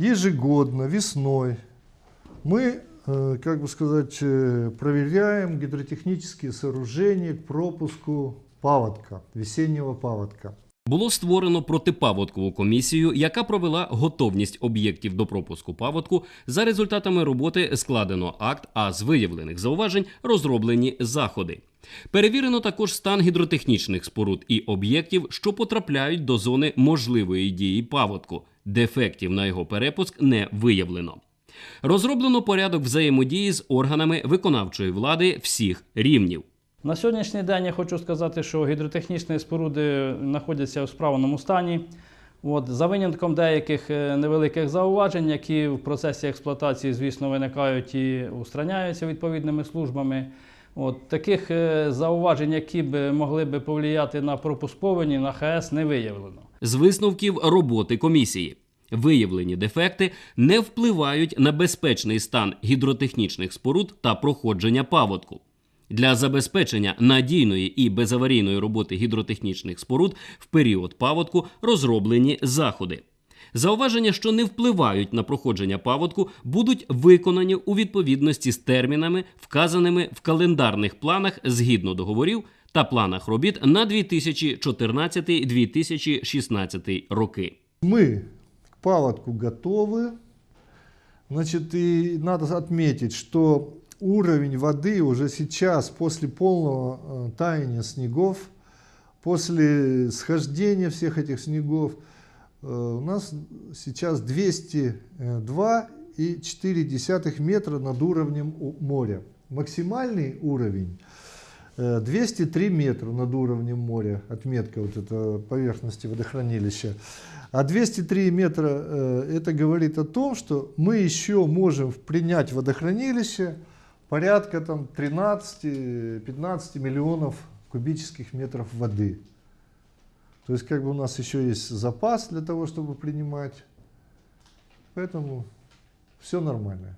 ежегодно весной мы, э, как бы сказать, э, проверяем гидротехнические сооружения к пропуску паводка, весеннего паводка. Було створено протипаводкову комісію, яка провела готовність об'єктів до пропуску паводку. За результатами роботи складено акт, а з виявлених зауважень розроблені заходи. Перевірено також стан гідротехнічних споруд і об'єктів, що потрапляють до зони можливої дії паводку. Дефектів на його перепуск не виявлено. Розроблено порядок взаємодії з органами виконавчої влади всіх рівнів. На сьогоднішній день я хочу сказати, що гідротехнічні споруди знаходяться у справному стані. От, за винятком деяких е, невеликих зауважень, які в процесі експлуатації, звісно, виникають і устраняються відповідними службами. От, таких е, зауважень, які б могли б повлияти на пропуск повені, на ХС не виявлено. З висновків роботи комісії. Виявлені дефекти не впливають на безпечний стан гідротехнічних споруд та проходження паводку. Для забезпечення надійної і безаварійної роботи гідротехнічних споруд в період паводку розроблені заходи. Зауваження, що не впливають на проходження паводку, будуть виконані у відповідності з термінами, вказаними в календарних планах згідно договорів та планах робіт на 2014-2016 роки. Мы к паводку готовы. Значит, и надо отметить, что уровень воды уже сейчас, после полного таяния снегов, после схождения всех этих снегов, у нас сейчас 202,4 метра над уровнем моря. Максимальный уровень 203 метра над уровнем моря, отметка вот эта поверхности водохранилища. А 203 метра э, это говорит о том, что мы еще можем принять водохранилище порядка там 13-15 миллионов кубических метров воды. То есть как бы у нас еще есть запас для того, чтобы принимать. Поэтому все нормально.